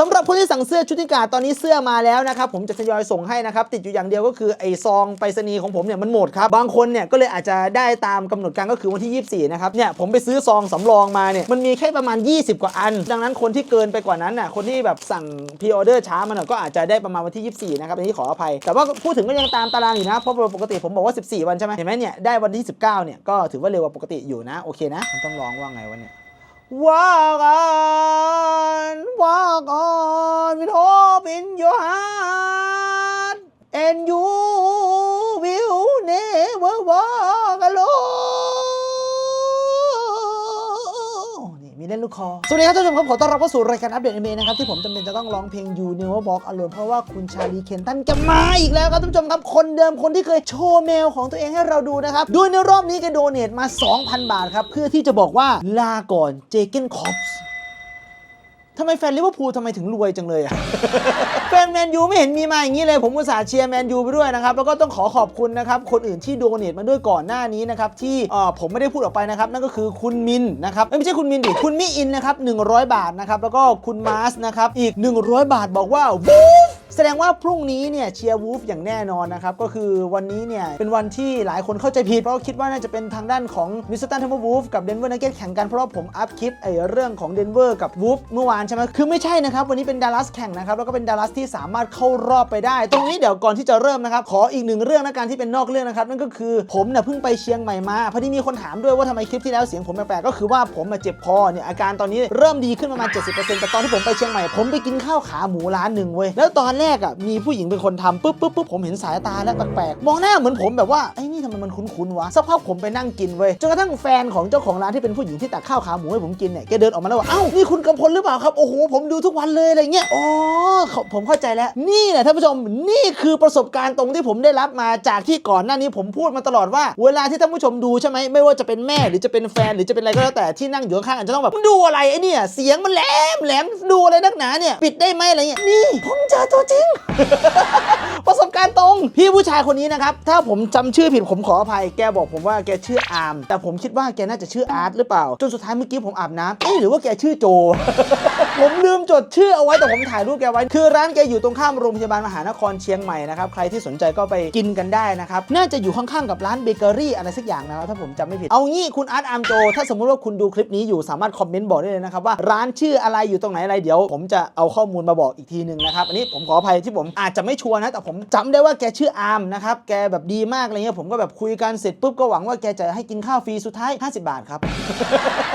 สำหรับคนที่สั่งเสื้อชุดนิกาตอนนี้เสื้อมาแล้วนะครับผมจะทยอยส่งให้นะครับติดอยู่อย่างเดียวก็คือไอซองไปรษณีย์ของผมเนี่ยมันหมดครับบางคนเนี่ยก็เลยอาจจะได้ตามกำหนดการก็คือวันที่ 24 นะครับเนี่ยผมไปซื้อซองสำรองมาเนี่ยมันมีแค่ประมาณ 20 กว่าอัน ดังนั้นคนที่เกินไปกว่านั้นน่ะคนที่แบบสั่งพรีออเดอร์ช้ามันก็อาจจะได้ประมาณวันที่ 24 นะครับอันนี้ขออภัย แต่ว่าพูดถึงก็ยังตามตารางอยู่นะเพราะปกติผมบอกว่า 14 วันใช่ไหมเห็นไหมเนี่ยได้วันที่ 19 เนี่ยก็ถือว่าเร็วกว่าปกติอยู่นะโอเคนะมันต้องร้องว่าไงวะเนี่ย Walk on, walk on with hope in your heart, ูคอสวัสดีครับท่านผู้ชมครับขอต้อนรับเข้าสู่รายการอัปเดตเอเมนะครับที่ผมจำเป็นจะต้องร้องเพลง You Never Walk Alone เพราะว่าคุณชาลีเคนตันจะมาอีกแล้วครับท่านผู้ชมครับคนเดิมคนที่เคยโชว์เมลของตัวเองให้เราดูนะครับโดยในรอบนี้แกโดเนทมา 2,000 บาทครับเพื่อที่จะบอกว่าลาก่อนเจเกนคอปส์ ทำไมแฟนลิเวอร์พูลทำไมถึงรวยจังเลยอะแฟนแมนยูไม่เห็นมีมาอย่างนี้เลย ผมอุตส่าห์เชียร์แมนยูไปด้วยนะครับ แล้วก็ต้องขอขอบคุณนะครับคนอื่นที่โดเนทมาด้วยก่อนหน้านี้นะครับที่เอ่อผมไม่ได้พูดออกไปนะครับ นั่นก็คือคุณมินนะครับเอ้ยไม่ใช่คุณมินดิคุณมิอินนะครับ100 บาทนะครับแล้วก็คุณมาร์สนะครับอีก 100 บาทบอกว่าวูฟ แสดงว่าพรุ่งนี้เนี่ยเชียร์วูฟอย่างแน่นอนนะครับ ก็คือวันนี้เนี่ย เป็นวันที่หลายคนเข้าใจผิด เพราะคิดว่าน่าจะเป็นทางด้านของมิสตันเทมเปอร์วูฟกับเดนเวอร์นักเก็ตแข่งกัน เพราะว่าผมอัพคลิปไอ้เรื่องของเดนเวอร์กับวูฟเมื่อวานใช่ไหมคือไม่ใช่นะครับ วันนี้เป็นดัลลัสแข่งนะครับ แล้วก็เป็นดัลลัสที่สามารถเข้ารอบไปได้ ตรงนี้เดี๋ยวก่อนที่จะเริ่มนะครับขออีกหนึ่งเรื่องนะการที่เป็นนอกเรื่องนะครับนั่นก็คือผมเนี่ยเพิ่งไปเชียงใหม่มาพอดีมีคนถามด้วยว่าทำไมคลิปที่แล้วเสียงผมแปลกๆก็คือว่าผมมาเจ็บคอเนี่ยอาการตอนนี้เริ่มดีขึ้นประมาณ 70%แต่ตอนที่ผมไปเชียงใหม่ผมไปกินข้าวขาหมูร้านหนึ่งเว้ยแล้วตอนแรกอะมีผู้หญิงเป็นคนทำปุ๊บปุ๊บปุ๊บผมเห็นสายตาแล้วแปลกๆมองหน้าเหมือนผมแบบว่าไอ้นี่ทำไมมันคุ้นๆวะสักพักผมไปนั่งกินเว้ยจนกระทั่งแฟนของเจ้าของร้านที่เป็นผู้หญิงที่ตักข้าวขาหมูให้ผมกินเนี่ยแกเดินออกมาแล้วว่าเอ้านี่คุณกำพลหรือเปล่าครับโอ้โหผมดูทุกวันเลยอะไรเงี้ยอ๋อผมเข้าใจแล้วนี่แหละท่านผู้ชมนี่คือประสบการณ์ตรงที่ผมได้รับมาจากที่ก่อนหน้านี้ผมพูดมาตลอดว่า เวลาที่ท่านผู้ชมดูใช่ไหมไม่ว่าจะเป็นแม่หรือจะเป็นแฟนหรือจะเป็นอะไรก็แล้วแต่ที่นั่งอยู่ข้างๆอาจจะต้องแบบดูอะไรไอ้นี่เสียงมันแหลมแหลมดูอะไรนักหนาเนี่ยปิดได้ไหมอะไรเงี้ยนี่ผมเจอตัวจริง ประสบ การตรง พี่ผู้ชายคนนี้นะครับ ถ้าผมจำชื่อผิดผมขออภัย แกบอกผมว่าแกชื่ออาร์ม แต่ผมคิดว่าแกน่าจะชื่ออาร์ตหรือเปล่า จนสุดท้ายเมื่อกี้ผมอาบน้ำเอ๊ะหรือว่าแกชื่อโจ ผมลืมจดชื่อเอาไว้แต่ผมถ่ายรูปแกไว้ คือร้านแกอยู่ตรงข้ามโรงพยาบาลมหานครเชียงใหม่นะครับ ใครที่สนใจก็ไปกินกันได้นะครับ น่าจะอยู่ข้างๆกับร้านเบเกอรี่อะไรสักอย่างนะครับถ้าผมจำไม่ผิด เอางี้คุณอาร์ตอาร์มโจ ถ้าสมมติว่าคุณดูคลิปนี้อยู่สามารถคอมเมนต์บอกได้เลยนะครับว่าร้านชื่ออะไรอยู่ตรงไหนอะไรเดี๋ยว ผมจะเอาข้อมูลมาบอกอีกทีหนึ่งนะครับอันนี้ผมขออภัยที่ผมอาจจะไม่ชัวร์นะแต่ผมจำได้ว่าแกชื่ออาร์มนะครับ แกแบบดีมากอะไรเงี้ยผมก็แบบคุยกันเสร็จปุ๊บก็หวังว่าแกจะให้กินข้าวฟรีสุดท้าย 50 บาทครับ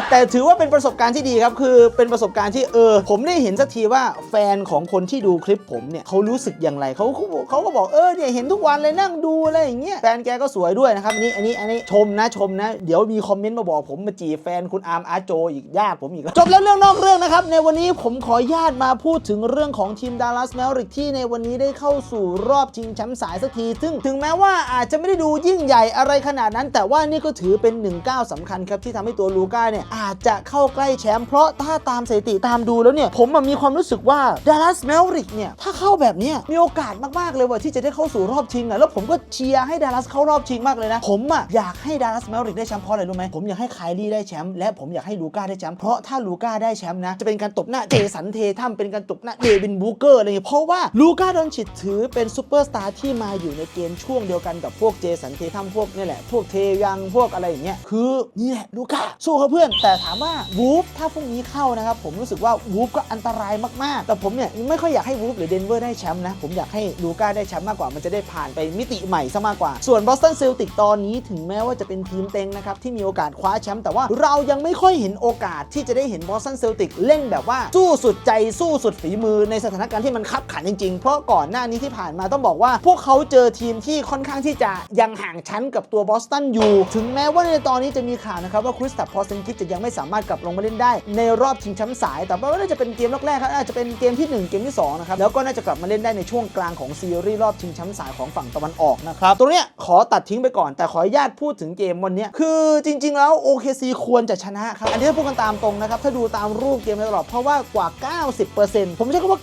แต่ถือว่าเป็นประสบการณ์ที่ดีครับ คือเป็นประสบการณ์ที่เออ ผมได้เห็นสักทีว่าแฟนของคนที่ดูคลิปผมเนี่ยเขารู้สึกอย่างไรเขาเขาก็บอกเออเนี่ยเห็นทุกวันเลยนั่งดูอะไรอย่างเงี้ยแฟนแกก็สวยด้วยนะครับอันนี้อันนี้อันนี้ชมนะชมนะ เดี๋ยวมีคอมเมนต์มาบอกผมมาจีแฟนคุณอาร์มอาโจอีกญาติผมอีกแล้วจบแล้วเรื่องนอกเรื่องนะครับในวันนี้ผมขอญาตมาพูดถึงเรื่องของทีมดัลลัสแมวริกที่ในวันนี้ได้เข้าสู่รอบชิงแชมป์สายสักที ซึ่งถึงแม้ว่าอาจจะไม่ได้ดูยิ่งใหญ่อะไรขนาดนั้น แต่ว่านี่ก็ถือเป็นหนึ่งก้าวสำคัญครับที่ทำให้ตัวลูก้าเนี่ยอาจจะเข้าใกล้แชมป์เพราะถ้าตามสถิติตามดูแล้วเนี่ย ผมมีความรู้สึกว่าดัลลัสแมวริกเนี่ย ถ้าเข้าแบบนี้มีโอกาสมาก ๆ เลยว่าที่จะได้เข้าสู่รอบชิงอะแล้วผมก็เชียร์ให้ดัลลัสเข้ารอบชิงมากเลยนะ ผมอะอยากให้ดัลลัสแมวริกได้แชมป์เพราะอะไรรู้ไหมผมอยากให้ไคลี่ได้แชมป์และผมอยากให้ลูก้าได้แชมป์เพราะถ้าลูก้าได้แชมป์นะจะเป็นการตบหน้าเจสันเททัมเป็นการตบหน้าเดวินบูเกอร์อะไรเงี้ยเพราะว่าลูก้าดอนชิตถือเป็นซูเปอร์สตาร์ที่มาอยู่ในเกณฑ์ช่วงเดียวกันกับพวกเจสันเททัมพวกนี่แหละ พวกเทยังพวกอะไรอย่างเงี้ยคือนี่แหละลูก้าสู้เขาเพื่อน แต่ถามว่าวูฟถ้าพวกนี้เข้านะครับ ผมรู้สึกว่าวูฟก็อันตรายมากๆ แต่ผมเนี่ยไม่ค่อยอยากให้วูฟหรือเดนเวอร์ได้แชมป์นะ ผมอยากให้ลูก้าได้แชมป์มากกว่ามันจะได้ผ่านไปมิติใหม่ซะมากกว่า ส่วนบอสตันเซลติกตอนนี้ถึงแม้ว่าจะเป็นทีมเต็งนะครับที่มีโอกาสคว้าแชมป์แต่ว่าเรายังไม่ค่อยเห็นโอกาสที่จะได้เห็นบอสตันเซลติกเล่นแบบว่าสู้สุดใจสู้สุดฝีมือในสถานการณ์ที่มันคับขันจริงๆ เพราะก่อนหน้านี้ที่ผ่านมาต้องบอกว่าว่าพวกเขาเจอทีมที่ค่อนข้างที่จะยังห่างชั้นกับตัวบอสตันอยู่ ถึงแม้ว่าในตอนนี้จะมีข่าวนะครับว่าคริสตับพอเซนคิดจะยังไม่สามารถกลับลงมาเล่นได้ ในรอบชิงแชมป์สาย แต่ว่าน่าจะเป็นเกมแรกๆครับอาจจะเป็นเกมที่หนึ่งเกมที่สองนะครับ แล้วก็น่าจะกลับมาเล่นได้ในช่วงกลางของซีรีส์รอบชิงแชมป์สายของฝั่งตะวันออกนะครับตรงเนี้ยขอตัดทิ้งไปก่อน แต่ขออนุญาตพูดถึงเกมวันนี้คือจริง ๆ แล้ว OKC ควรจะชนะครับอันนี้ถ้าพูดกันตามตรงนะครับถ้าดูตามรูปเกมตลอดเพราะว่ากว่า 90%ผมใช้คำว่า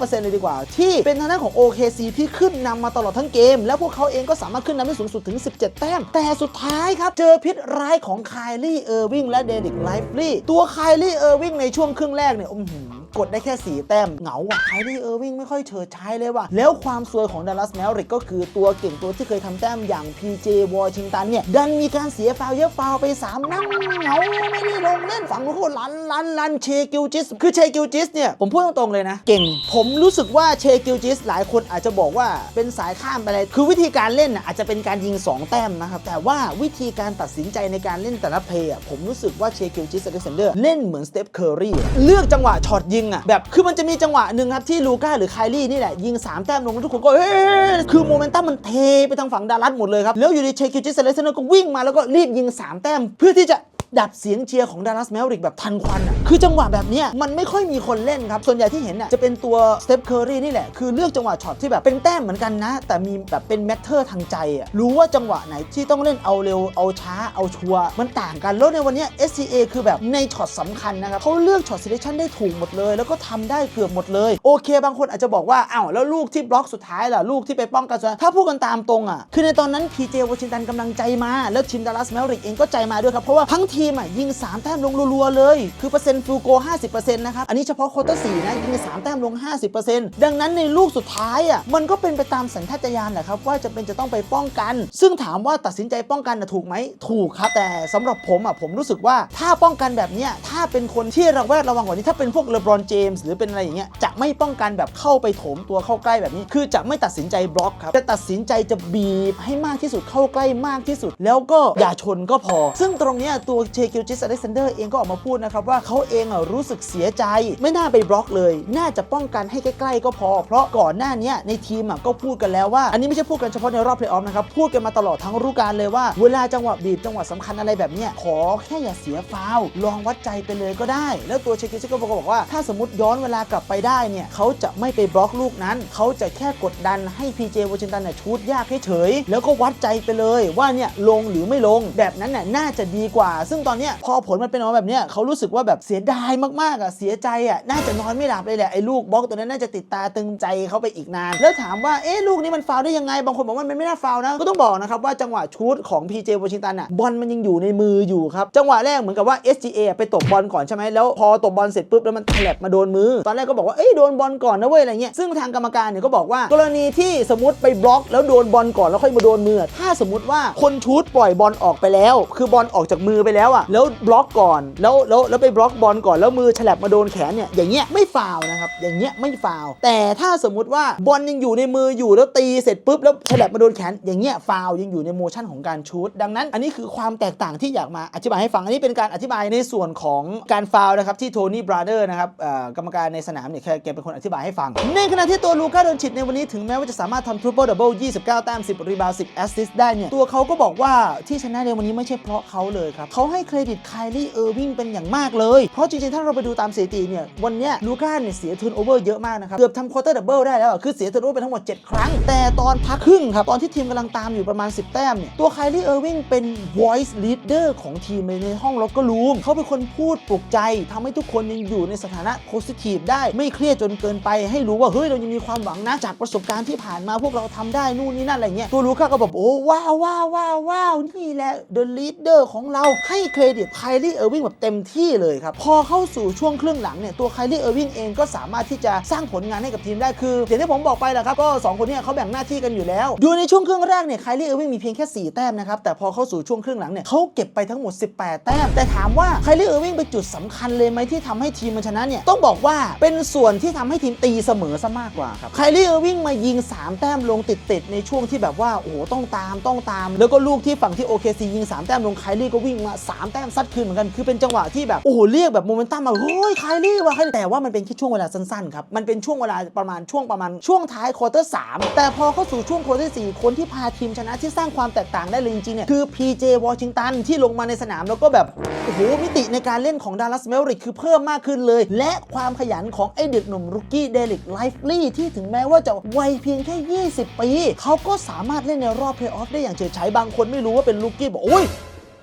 90-95%เลยดีกว่า ที่เป็นทางด้านของ OKC ที่ขึ้นนำมาตลอดทั้งเกม แล้วพวกเขาเองก็สามารถขึ้นนำได้สูงสุดถึง 17 แต้ม แต่สุดท้ายครับ เจอพิษร้ายของไคลี่เออร์วิงและเดริกไลฟ์ลีตัวไคลี่เออร์วิงในช่วงครึ่งแรกเนี่ยอื้อหือ กดได้แค่ 4 แต้มเหงาว่ะไคลี่เออร์วิงไม่ค่อยเฉิดฉายเลยว่ะ แล้วความซวยของดัลลัสแมวริกก็คือตัวเก่งตัวที่เคยทำแต้มอย่าง PJ วอชิงตันเนี่ย ดันมีการเสียฟาวเยอะฟาวไป 3 นั่งเหงาไม่ได้ลงเล่นฝั่งนู้นเขาลันลันลันเชกิลจิส คือเชกิลจิสเนี่ย ผมพูดตรงๆเลยนะ เก่ง ผมรู้สึกว่าเชกิลจิสหลายคนอาจจะบอกว่าเป็นสายข้ามไปเลยคือวิธีการเล่นน่ะอาจจะเป็นการยิง 2 แต้มนะครับแต่ว่าวิธีการตัดสินใจในการเล่นแต่ละเพย์ผมรู้สึกว่าเชกิลจิสอเล็กซานเดอร์เล่นเหมือนสเตปเคอร์รีเลือกจังหวะช็อตยิงอะแบบคือมันจะมีจังหวะหนึ่งครับที่ลูก้าหรือไคลี่นี่แหละยิง 3 แต้มลงแล้วทุกคนก็เฮ้ยคือโมเมนตัมมันเทไปทางฝั่งดารัสหมดเลยครับแล้วอยู่ดีเชคิวจิสเซเลสเนอร์ก็วิ่งมาแล้วก็รีบยิง 3 แต้มเพื่อที่จะ ดับเสียงเชียร์ของดารัสแมวริกแบบทันควันอะคือจังหวะแบบเนี้ยมันไม่ค่อยมีคนเล่นครับ ส่วนใหญ่ที่เห็นอะจะเป็นตัวสเตปเคอร์รีนี่แหละ คือเลือกจังหวะช็อตที่แบบเป็นแต้มเหมือนกันนะ แต่มีแบบเป็นแมทเทอร์ทางใจอะรู้ว่าจังหวะไหนที่ต้องเล่นเอาเร็วเอาช้าเอาชัวร์มันต่างกันแล้วในวันนี้ SCA คือแบบในช็อตสำคัญนะครับเขาเลือกช็อต selection ได้ถูกหมดเลย แล้วก็ทำได้เกือบหมดเลยโอเค บางคนอาจจะบอกว่าอ้าวแล้วลูกที่บล็อกสุดท้ายล่ะลูกที่ไปป้องกันถ้าพูดกันตามตรงอะคือในตอนนั้น PJ วอชิงตันกำลังใจมาแล้วทีมดัลลัสแมวริกเองก็ใจมาด้วยครับเพราะว่าทั้งทีมอะยิง 3 แต้มลงรัวๆเลย คือเปอร์เซ็นต์ฟิลโก 50%นะครับ อันนี้เฉพาะโคอตอร์4นะ ยิง 3 แต้มลง 50%ดังนั้นในลูกสุดท้ายอะมันก็เป็นไปตามสัญชาตญาณแหละครับ ว่าจะเป็นจะต้องไปป้องกัน ซึ่งถามว่าตัดสินใจป้องกันนะถูกไหมถูกครับ แต่สำหรับผมอะผมรู้สึกว่าถ้าป้องกันแบบเนี้ยถ้าเป็นคนที่ระแวดระวังกว่านี้ถ้าเป็นพวกเลบรอนเจมส์หรือเป็นอะไรอย่างเงี้ยจะไม่ป้องกันแบบเข้าไปโถมตัวเข้าใกล้แบบนี้ คือจะไม่ตัดสินใจบล็อกครับจะตัดสินใจจะบีบให้มากที่สุดเข้าใกล้มากที่สุด แล้วก็อย่าชนก็พอ ซึ่งตรงเนี้ยตัวเชคิวจิสอเล็กซานเดอร์เองก็ออกมาพูดนะครับว่าเขาเองรู้สึกเสียใจ ไม่น่าไปบล็อกเลย น่าจะป้องกันให้ใกล้ๆก็พอ เพราะก่อนหน้านี้ในทีมก็พูดกันแล้วว่า อันนี้ไม่ใช่พูดกันเฉพาะในรอบเพลย์ออฟนะครับ พูดกันมาตลอดทั้งฤดูกาลเลยว่า เวลาจังหวะบีบจังหวะสำคัญอะไรแบบนี้ขอแค่อย่าเสียฟาวล์ลองวัดใจไปเลยก็ได้ แล้วตัวเชคิวจิสก็บอกว่าถ้าสมมติย้อนเวลากลับไปได้เนี่ยเขาจะไม่ไปบล็อกลูกนั้น เขาจะแค่กดดันให้ PJ วอชิงตันเนี่ยชูดยากให้เฉยๆแล้วก็วัดใจไปเลยว่าเนี่ยลงหรือไม่ลงแบบนั้นน่ะน่าจะดีกว่าซึ่งตอนเนี้ยพอผลมันเป็นออกมาแบบเนี้ยเขารู้สึกว่าแบบเสียดายมากๆอะเสียใจอะน่าจะนอนไม่หลับเลยแหละไอ้ลูกบล็อกตัวนั้นน่าจะติดตาตึงใจเขาไปอีกนาน แล้วถามว่าเอ๊ะลูกนี้มันฟาวได้ยังไงบางคนบอกว่ามันไม่น่าฟาวนะก็ต้องบอกนะครับว่าจังหวะชูดของ PJ วอชิงตันอะบอลมันยังอยู่ในมืออยู่ครับจังหวะแรกเหมือนกับว่า SGA ไปตบบอลก่อนใช่ไหมแล้วพอตบบอลเสร็จปุ๊บแล้วมันแถลบมาโดนมือ ตอนแรกก็บอกว่าเอ้ยโดนบอลก่อนนะเว้ยอะไรเงี้ยซึ่งทางกรรมการเนี่ยก็บอกว่ากรณีที่สมมติไปบล็อก แล้วโดนบอลก่อนแล้วค่อยมาโดนมือ ถ้าสมมติว่าคนชูดปล่อยบอลออกไปแล้ว คือบอลออกจากมือไปแล้วแล้วอะแล้วบล็อกก่อนแล้วแล้วแล้วไปบล็อกบอลก่อนแล้วมือฉลับมาโดนแขนเนี่ยอย่างเงี้ยไม่ฟาวนะครับอย่างเงี้ยไม่ฟาวแต่ถ้าสมมุติว่าบอลยังอยู่ในมืออยู่แล้วตีเสร็จปุ๊บแล้วฉลับมาโดนแขนอย่างเงี้ยฟาวยังอยู่ในโมชั่นของการชูดดังนั้นอันนี้คือความแตกต่างที่อยากมาอธิบายให้ฟังอันนี้เป็นการอธิบายในส่วนของการฟาวนะครับที่โทนี่บราเดอร์นะครับกรรมการในสนามเนี่ยแค่แกเป็นคนอธิบายให้ฟัง ในขณะที่ตัวลูก้าโดนชิดในวันนี้ถึงแม้ว่าจะสามารถทำทริปเปิลดับเบิล29แต้ม10รีบาวด์10แอสซิสต์ได้เนี่ยตัวเขาก็บอกว่าที่ชนะในวันนี้ไม่ใช่เพราะเขาเลยครับเขาใให้เครดิตไคลี่เออร์วิงเป็นอย่างมากเลย เพราะจริงๆ ถ้าเราไปดูตามสถิติเนี่ย วันเนี้ยลูก้าเนี่ยเสียทุนโอเวอร์เยอะมากนะครับ เกือบทำควอเตอร์ดับเบิลได้แล้ว คือเสียทุนโอเวอร์ไปทั้งหมด 7 ครั้ง แต่ตอนพักครึ่งครับ ตอนที่ทีมกำลังตามอยู่ประมาณ 10 แต้มเนี่ย ตัวไคลี่เออร์วิงเป็น voice leader ของทีมในห้องล็อกเกอร์รูมเขาเป็นคนพูดปลุกใจทำให้ทุกคนยังอยู่ในสถานะ positive ได้ไม่เครียดจนเกินไปให้รู้ว่าเฮ้ยเรายังมีความหวังนะจากประสบการณ์ที่ผ่านมาพวกเราทำได้นู่นนี่นั่นอะไรเงี้ยตัวลูก้าก็บอกโอ้ว้าวว้าวว้าวว้าวนี่แหละ the leader ของเราให้เครดิตไคลี่เออร์วิงแบบเต็มที่เลยครับ พอเข้าสู่ช่วงครึ่งหลังเนี่ยตัวไคลี่เออร์วิงเองก็สามารถที่จะสร้างผลงานให้กับทีมได้คืออย่างที่ผมบอกไปแหละครับก็สองคนนี้เขาแบ่งหน้าที่กันอยู่แล้ว ดูในช่วงครึ่งแรกเนี่ยไคลี่เออร์วิงมีเพียงแค่ 4 แต้มนะครับ แต่พอเข้าสู่ช่วงครึ่งหลังเนี่ยเขาเก็บไปทั้งหมด 18 แต้ม แต่ถามว่าไคลี่เออร์วิงเป็นจุดสำคัญเลยไหมที่ทำให้ทีมมันชนะเนี่ยต้องบอกว่าเป็นส่วนที่ทำให้ทีมตีเสมอซะมากกว่าครับไคลี่เออร์วิงมายิง 3 แต้มลงติดๆในช่วงที่แบบว่าโอ้โหต้องตามต้องตาม แล้วก็ลูกที่ฝั่งที่โอเคซียิง 3 แต้มลงไคลี่ก็วิ่งมา3 แต้มซัดคืนเหมือนกัน คือเป็นจังหวะที่แบบ โอ้โห เรียกแบบโมเมนตัมมาเฮ้ยไคลี่ว่ะแต่ว่ามันเป็นแค่ช่วงเวลาสั้นๆครับ มันเป็นช่วงเวลาประมาณช่วงประมาณช่วงท้ายควอเตอร์3แต่พอเข้าสู่ช่วงควอเตอร์4คนที่พาทีมชนะที่สร้างความแตกต่างได้เลยจริงๆเนี่ยคือ PJ วอชิงตันที่ลงมาในสนามแล้วก็แบบโอ้โหมิติในการเล่นของดัลลัสเมลริกคือเพิ่มมากขึ้นเลย และความขยันของไอเด็กหนุ่มรุกกี้เดลิกไลฟ์ลี่ที่ถึงแม้ว่าจะวัยเพียงแค่ 20 ปี เขาก็สามารถเล่นในรอบเพลย์ออฟได้อย่างเฉิดฉายบางคนไม่รู้ว่าเป็นรุกกี้บอกโอ้ย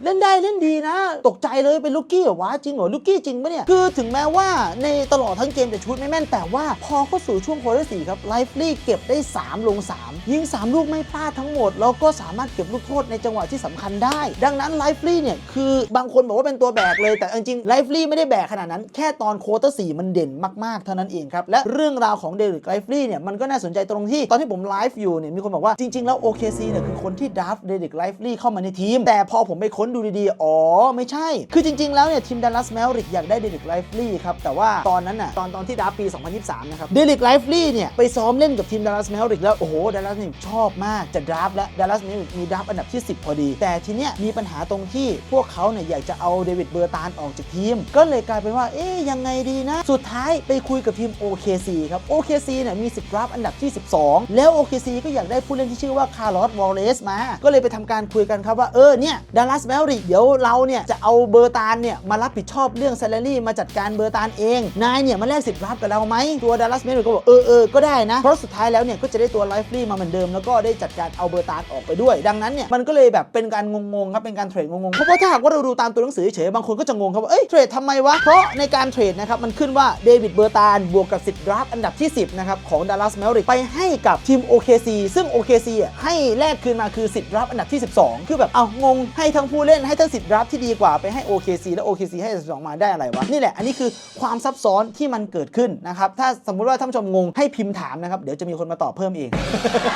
เล่นได้เล่นดีนะ ตกใจเลยเป็นลูกกี้เหรอวะจริงเหรอลูกกี้จริงปะเนี่ย คือถึงแม้ว่าในตลอดทั้งเกมจะชุดไม่แม่น แต่ว่าพอเข้าสู่ช่วงโคเตร์สี่ครับไลฟ์ลี่เก็บได้ 3 ลง 3 ยิง 3 ลูกไม่พลาดทั้งหมด แล้วก็สามารถเก็บลูกโทษในจังหวะที่สำคัญได้ ดังนั้นไลฟ์ลี่เนี่ยคือบางคนบอกว่าเป็นตัวแบกเลย แต่จริงๆไลฟ์ลี่ไม่ได้แบกขนาดนั้น แค่ตอนโคเตอร์สี่มันเด่นมากๆเท่านั้นเองครับและเรื่องราวของเดริกไลฟ์ลี่เนี่ยมันก็น่าสนใจตรงที่ตอนที่ผมไลฟ์อยู่เนี่ยมีคนบอกว่าจริงๆแล้ว OKC เนี่ยคือคนที่ดราฟเดริกไลฟ์ลี่เข้ามาในทีม แต่พอผมไปค้นดูดีๆ อ๋อ ไม่ใช่ คือจริง ๆ แล้วเนี่ยทีมดัลลัสแมวริกอยากได้เดริกไลฟ์ลี่ครับ แต่ว่าตอนนั้นน่ะ ตอนตอนที่ดราฟปี 2023 นะครับ เดริกไลฟ์ลี่เนี่ย ไปซ้อมเล่นกับทีมดัลลัสแมวริกแล้ว โอ้โห ดัลลัสเนี่ยชอบมาก จะดราฟและดัลลัสแมริกมีดราฟอันดับที่ 10 พอดี แต่ทีเนี้ยมีปัญหาตรงที่พวกเขาเนี่ยอยากจะเอาเดวิดเบอร์ตานออกจากทีม ก็เลยกลายเป็นว่า เอ๊ยยังไงดีนะ สุดท้ายไปคุยกับทีม OKC ครับ OKC เนี่ยมี10ดราฟอันดับที่ 12 แล้ว OKC ก็อยากได้ผู้เล่นที่ชื่อว่าคาร์ลอสวอลเลสมา ก็เลยไปทำการคุยกันครับว่าเออเนี่ยดัลลัสแมริเดี๋ยวเราเนี่ยจะเอาเบอร์ตานเนี่ยมารับผิดชอบเรื่อง salary มาจัดการเบอร์ตานเอง นายเนี่ยมาแลกสิทธิ์รับกับเราไหมตัวดัลลัสแมริกก็บอกเออเออก็ได้นะ เพราะสุดท้ายแล้วเนี่ยก็จะได้ตัวไลฟ์ลี่มาเหมือนเดิม แล้วก็ได้จัดการเอาเบอร์ตานออกไปด้วย ดังนั้นเนี่ยมันก็เลยแบบเป็นการงงๆครับเป็นการเทรดงงๆเพราะว่าถ้าหากว่าเราดูตามตัวหนังสือเฉยๆบางคนก็จะงงครับว่าเอ้ยเทรดทำไมวะเพราะในการเทรดนะครับมันขึ้นว่าเดวิดเบอร์ตานบวกกับสิทธิ์รับอันดับที่ 10นะครับของดัลลัสแมริกไปให้กับทีม OKC ซึ่ง OKC ให้แลกคืนมาคือสิทธิ์รับอันดับที่ 12 คือแบบเอางงให้ทั้งผู้เลนให้ทั้งสิทธิ์รับที่ดีกว่าไปให้ OKC แล้ว OKC ให้12มาได้อะไรวะ นี่แหละอันนี้คือความซับซ้อนที่มันเกิดขึ้นนะครับ ถ้าสมมุติว่าท่านผู้ชมงงให้พิมพ์ถามนะครับ เดี๋ยวจะมีคนมาตอบเพิ่มเอง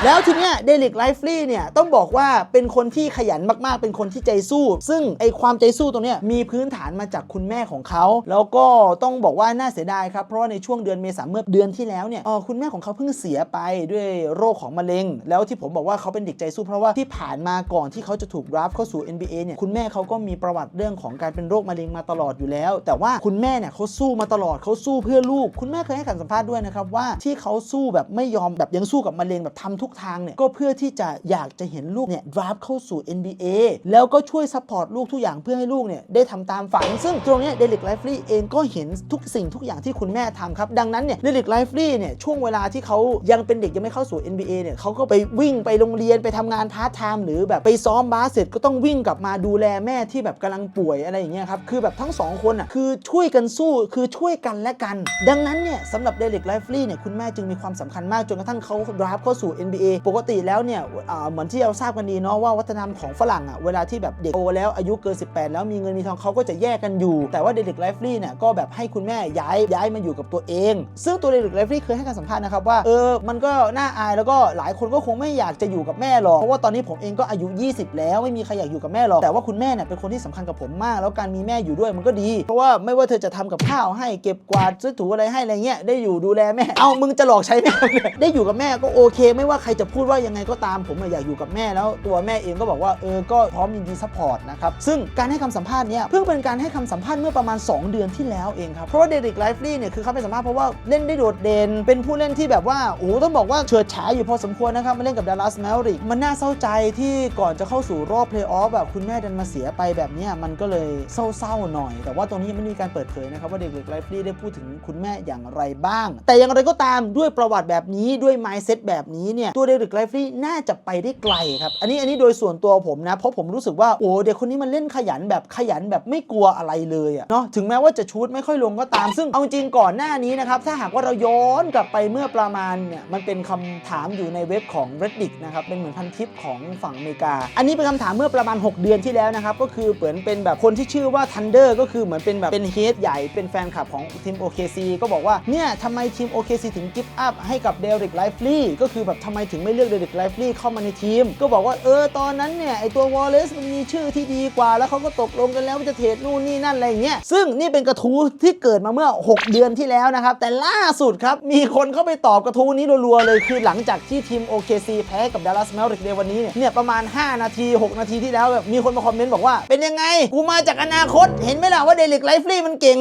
แล้วทีเนี้ยเดลิกไลฟ์ลี่เนี่ยต้องบอกว่าเป็นคนที่ขยันมากๆ เป็นคนที่ใจสู้ ซึ่งไอความใจสู้ตรงเนี้ยมีพื้นฐานมาจากคุณแม่ของเขาแล้วก็ต้องบอกว่าน่าเสียดายครับเพราะว่าในช่วงเดือนเมษายนเมื่อเดือนที่แล้วเนี่ยเออคุณแม่ของเขาเพิ่งเสียไปด้วยโรคของมะเร็ง แล้วที่ผมบอกว่าเขาเป็นเด็กใจสู้เพราะว่าที่ผ่านมาก่อนที่เขาจะถูกรับเข้าสู่ NBA เนี่ยคุณแม่เขาก็มีประวัติเรื่องของการเป็นโรคมะเร็งมาตลอดอยู่แล้ว แต่ว่าคุณแม่เนี่ยเขาสู้มาตลอดเขาสู้เพื่อลูก คุณแม่เคยให้การสัมภาษณ์ด้วยนะครับว่าที่เขาสู้แบบไม่ยอมแบบยังสู้กับมะเร็งแบบทำทุกทางเนี่ยก็เพื่อที่จะอยากจะเห็นลูกเนี่ยดราฟเข้าสู่ NBA แล้วก็ช่วยซัพพอร์ตลูกทุกอย่างเพื่อให้ลูกเนี่ยได้ทำตามฝัน ซึ่งตรงนี้เดลิกไลฟ์ลี่เองก็เห็นทุกสิ่งทุกอย่างที่คุณแม่ทำครับ ดังนั้นเนี่ยเดลิกไลฟ์ลี่เนี่ยช่วงเวลาที่เขายังเป็นเด็กยังไม่เข้าสู่ NBA เนี่ยเขาก็ไปวิ่งไปโรงเรียนไปทำงานพาร์ทไทม์หรือแบบไปซ้อมบาสเสร็จก็ต้องวิ่งกลับมาดูแลแม่ที่แบบกำลังป่วยอะไรอย่างเงี้ยครับ คือแบบทั้งสองคนอะคือช่วยกันสู้คือช่วยกันและกัน ดังนั้นเนี่ยสำหรับเดลิกไลฟ์ลี่เนี่ยคุณแม่จึงมีความสำคัญมากจนกระทั่งเขาดราฟเข้าสู่ NBA ปกติแล้วเนี่ยอ่าเหมือนที่เราทราบกันดีเนาะว่าวัฒนธรรมของฝรั่งอะเวลาที่แบบเด็กโตแล้วอายุเกิน 18 แล้วมีเงินมีทองเขาก็จะแยกกันอยู่ แต่ว่าเดลิกไลฟ์ลี่เนี่ยก็แบบให้คุณแม่ย้ายย้ายมาอยู่กับตัวเอง ซึ่งตัวเดลิกไลฟ์ลี่เคยให้การสัมภาษณ์นะครับว่าเออมันก็น่าอายแล้วก็หลายคนก็คงไม่อยากจะอยู่กับแม่หรอกเพราะว่าตอนนี้ผมเองก็อายุ 20 แล้วไม่มีใครอยากอยู่กับแม่หรอกแต่ว่าคุณแม่เนี่ยเป็นคนที่สำคัญกับผมมาก แล้วการมีแม่อยู่ด้วยมันก็ดี เพราะว่าไม่ว่าเธอจะทำกับข้าวให้เก็บกวาดซื้อถูอะไรให้อะไรเงี้ยได้อยู่ดูแลแม่ เอามึงจะหลอกใช้แม่ ได้อยู่กับแม่ก็โอเค ไม่ว่าใครจะพูดว่ายังไงก็ตามผมอะอยากอยู่กับแม่แล้วตัวแม่เองก็บอกว่าเออก็พร้อมยินดีซัพพอร์ตนะครับซึ่งการให้คำสัมภาษณ์เนี่ยเพิ่งเป็นการให้คำสัมภาษณ์เมื่อประมาณ 2 เดือนที่แล้วเองครับเพราะว่าเดริกไลฟ์ลี่เนี่ยคือเขาไปสัมภาษณ์เพราะว่าเล่นได้โดดเด่นเป็นผู้เล่นที่แบบว่าโอ้ต้องบอกว่าเฉิดฉายอยู่พอสมควรนะครับมาเล่นกับดัลลัสแมริกมันน่าเศร้าใจที่ก่อนจะเข้าสู่รอบเพลย์ออฟแบบคุณแม่ดันมาเสียไปแบบนี้มันก็เลยเศร้าๆหน่อย แต่ว่าตรงนี้ยังไม่มีการเปิดเผยนะครับว่าเดริกไลฟ์ลี่ได้พูดถึงคุณแม่อย่างไรบ้าง แต่อย่างไรก็ตามด้วยประวัติแบบนี้ด้วย mindset แบบนี้เนี่ยตัวเดริกไลฟ์ลี่น่าจะไปได้ไกลครับอันนี้อันนี้โดยส่วนตัวผมนะเพราะผมรู้สึกว่าโอ้เด็กคนนี้มันเล่นขยันแบบขยันแบบไม่กลัวอะไรเลยอะเนาะถึงแม้ว่าจะชูดไม่ค่อยลงก็ตาม ซึ่งเอาจริงก่อนหน้านี้นะครับถ้าหากว่าเราย้อนกลับไปเมื่อประมาณเนี่ยมันเป็นคำถามอยู่ในเว็บของ reddit นะครับเป็นเหมือนพันทิปของฝั่งอเมริกา อันนี้เป็นคำถามเมื่อประมาณ 6 เดือนที่แล้วนะครับก็คือเหมือนเป็นแบบคนที่ชื่อว่า Thunder ก็คือเหมือนเป็นแบบเป็นเฮดใหญ่เป็นแฟนคลับของทีม OKC ก็บอกว่าเนี่ยทำไมทีม OKC ถึงกิฟต์อัพให้กับเดริกไลฟ์ลีก็คือแบบทำไมถึงไม่เลือกเดริกไลฟ์ลีเข้ามาในทีม ก็บอกว่าเออตอนนั้นเนี่ยไอตัววอลเลซมันมีชื่อที่ดีกว่า แล้วเขาก็ตกลงกันแล้วว่าจะเทรดนู่นนี่นั่นอะไรอย่างเงี้ยซึ่งนี่เป็นกระทู้ที่เกิดมาเมื่อ 6 เดือนที่แล้วนะครับแต่ล่าสุดครับมีคนเข้าไปตอบกระทู้นี้รัวๆเลยคือหลังจากที่ทีม OKC แพ้กับ Dallas Mavericks ในวันนี้เนี่ยเนี่ยประมาณ 5 นาที 6 นาทีที่แล้วแบบมีคนมาคอมเมนต์บอกว่า เป็นยังไง กูมาจากอนาคต เห็นไหมล่ะว่าเดลิกไลฟ์ฟรีมันเก่ง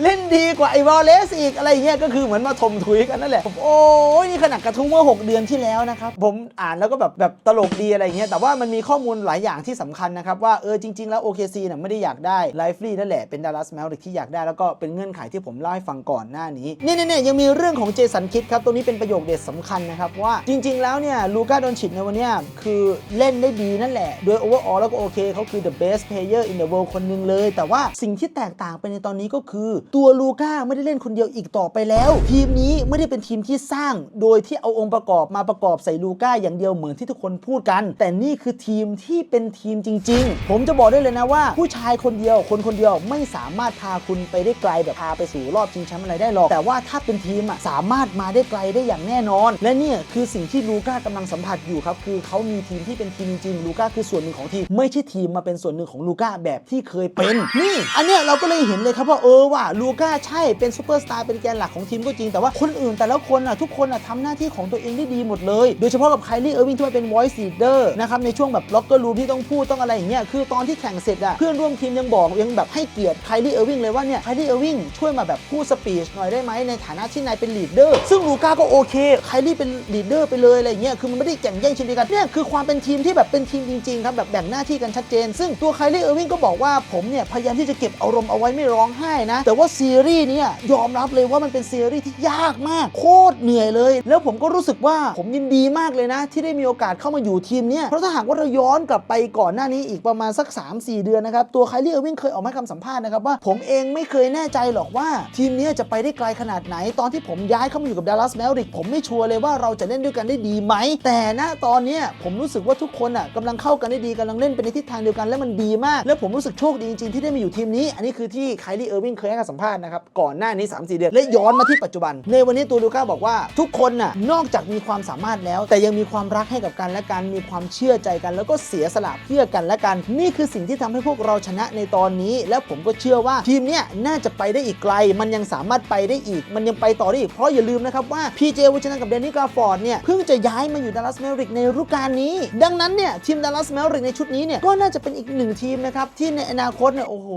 เล่นดีกว่าไอ้วอลเลสอีกอะไรเงี้ยก็คือเหมือนมาถมถุยกันนั่นแหละผมโอ้ยนี่ขนาดกระทุ้งเมื่อ 6 เดือนที่แล้วนะครับ ผมอ่านแล้วก็แบบแบบตลกดีอะไรเงี้ยแต่ว่ามันมีข้อมูลหลายอย่างที่สำคัญนะครับ ว่าเออจริง ๆ แล้ว OKC เนี่ยไม่ได้อยากได้ไลฟ์ลีนั่นแหละเป็นดัลลัสแมวริกที่อยากได้แล้วก็เป็นเงื่อนไขที่ผมเล่าให้ฟังก่อนหน้านี้เนี่ยเนี่ยยังมีเรื่องของเจสันคิดครับตรงนี้เป็นประโยคเด็ดสำคัญนะครับว่าจริง ๆ แล้วเนี่ยลูก้าดอนชิดในวันนี้คือเล่นได้ดีนั่นแหละ โดยโอเวอร์อ all แล้วก็โอเคเขาคือ the best player in the world คนหนึงเลย แต่ว่าสิ่งที่แตกต่างไปในตอนนี้ก็คือตัวลูก้าไม่ได้เล่นคนเดียวอีกต่อไปแล้ว ทีมนี้ไม่ได้เป็นทีมที่สร้าง โดยที่เอาองค์ประกอบมาประกอบใส่ลูก้าอย่างเดียวเหมือนที่ทุกคนพูดกัน แต่นี่คือทีมที่เป็นทีมจริง ๆ ผมจะบอกได้เลยนะว่า ผู้ชายคนเดียวคนคนเดียวไม่สามารถพาคุณไปได้ไกลแบบพาไปสู่รอบชิงแชมป์อะไรได้หรอก แต่ว่าถ้าเป็นทีมอะสามารถมาได้ไกลได้อย่างแน่นอน และนี่คือสิ่งที่ลูก้ากำลังสัมผัสอยู่ครับคือเขามีทีมที่เป็นทีมจริงลูก้าคือส่วนหนึ่งของทีมไม่ใช่ทีมมาเป็นส่วนหนึ่งของลูก้าแบบที่เคยเป็นนี่ อันเนี้ยเราก็เลยเห็นเลยครับว่าเออว่าลูก้าใช่เป็นซูเปอร์สตาร์เป็นแกนหลักของทีมก็จริงแต่ว่าคนอื่นแต่ละคนอะทุกคนอะทำหน้าที่ของตัวเองได้ดีหมดเลย โดยเฉพาะกับไคลี่เออร์วิงที่มาเป็น voice leader นะครับในช่วงแบบล็อกเกอร์รูมที่ต้องพูดต้องอะไรอย่างเงี้ยคือตอนที่แข่งเสร็จอะเพื่อนร่วมทีมยังบอกยังแบบให้เกียรติไคลี่เออร์วิงเลยว่าเนี่ยไคลี่เออร์วิงช่วยมาแบบพูดสปีชหน่อยได้ไหมในฐานะที่นายเป็นลีดเดอร์ซึ่งลูก้าก็โอเคไคลี่เป็นลีดเดอร์ไปเลยอะไรเงี้ยคือมันไม่ได้แข่งแย่งชิงดีกันเนี่ยคือความเป็นทีมที่แบบเป็นทีมจริงๆครับแบบแบ่งหน้าที่กันชัดเจน ซึ่งตัวไคลี่เออร์วิงก็บอกว่าผมเนี่ยพยายามที่จะเก็บอารมณ์เอาไว้ไม่ร้องไห้นะแต่ว่าว่าซีรีส์เนี้ยอมรับเลยว่ามันเป็นซีรีส์ที่ยากมากโคตรเหนื่อยเลย แล้วผมก็รู้สึกว่าผมยินดีมากเลยนะ ที่ได้มีโอกาสเข้ามาอยู่ทีมเนี้ยเพราะถ้าหากว่าเราย้อนกลับไปก่อนหน้านี้อีกประมาณสัก 3-4 เดือนนะครับ ตัวไคลี่เออร์วิงเคยออกมาคำสัมภาษณ์นะครับว่าผมเองไม่เคยแน่ใจหรอกว่า ทีมนี้จะไปได้ไกลขนาดไหน ตอนที่ผมย้ายเข้ามาอยู่กับดัลลัสแมริกผมไม่ชัวร์เลยว่าเราจะเล่นด้วยกันได้ดีไหม แต่ณตอนนี้ผมรู้สึกว่าทุกคนอะกำลังเข้ากันได้ดีกำลังเล่นไปในทิศทางเดียวกันและมันดีมาก แล้วผมรู้สึกโชคดีจริงๆที่ได้มาอยู่ทีมนี้ อันนี้คือที่ไคลี่เออร์วิงเคยให้การสัมภาษณ์นะครับก่อนหน้านี้ 3-4 เดือน และย้อนมาที่ปัจจุบัน ในวันนี้ตัวลูก้าบอกว่า ทุกคนน่ะนอกจากมีความสามารถแล้ว แต่ยังมีความรักให้กับกันและกันมีความเชื่อใจกัน แล้วก็เสียสละเพื่อกันและกัน นี่คือสิ่งที่ทำให้พวกเราชนะในตอนนี้ และผมก็เชื่อว่าทีมเนี้ยน่าจะไปได้อีกไกล มันยังสามารถไปได้อีก มันยังไปต่อได้อีกเพราะอย่าลืมนะครับว่าพีเจวัชนันกับเดนนี่กราฟอร์ดเนี่ยเพิ่งจะย้ายมาอยู่ดัลลัสแมริกในฤดูกาลนี้ ดังนั้นเนี่ยทีมดัลลัสแมริกในชุดนี้เนี่ยก็น่าจะเป็นอีกหนึ่งทีมนะครับที่ในอนาคตเนี่ยโอ้โห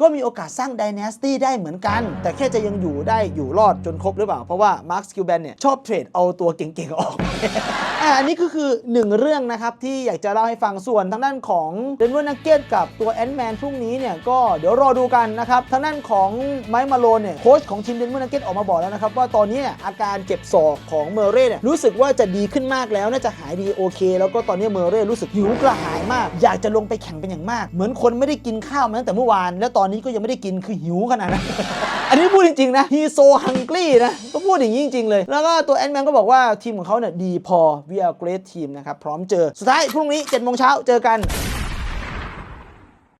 ก็มีโอกาสสร้างดน a สตี้ไได้เหมือนกัน แต่แค่จะยังอยู่ได้อยู่รอดจนครบหรือเปล่า เพราะว่ามาร์คสกิลแบนเนี่ยชอบเทรดเอาตัวเก่งๆออกอะอันนี้ก็คือหนึ่งเรื่องนะครับ ที่อยากจะเล่าให้ฟังส่วนทางด้านของเดนเวอร์นักเก็ตกับตัวแอนด์แมนพรุ่งนี้เนี่ยก็เดี๋ยวรอดูกันนะครับ ทางด้านของไมค์มาโลนเนี่ยโค้ชของทีมเดนเวอร์นักเก็ตออกมาบอกแล้วนะครับ ว่าตอนนี้เนี่ยอาการเจ็บศอกของเมอร์เร่เนี่ยรู้สึกว่าจะดีขึ้นมากแล้วน่าจะหายดีโอเค แล้วก็ตอนนี้เมอร์เร่รู้สึกหิวกระหายมาก อยากจะลงไปแข่งเป็นอย่างมาก เหมือนคนไม่ได้กินข้าวมาตั้งแต่เมื่อวาน แล้วตอนนี้ก็ยังไม่ได้กินคือหิวขนาดนั้นอันนี้พูดจริง ๆ นะ he so hungry นะก็พูดอย่างนี้จริง ๆ เลย แล้วก็ตัวแอนแมนก็บอกว่าทีมของเขาเนี่ยดีพอ we are great team นะครับ พร้อมเจอ สุดท้ายพรุ่งนี้7โมงเช้าเจอกัน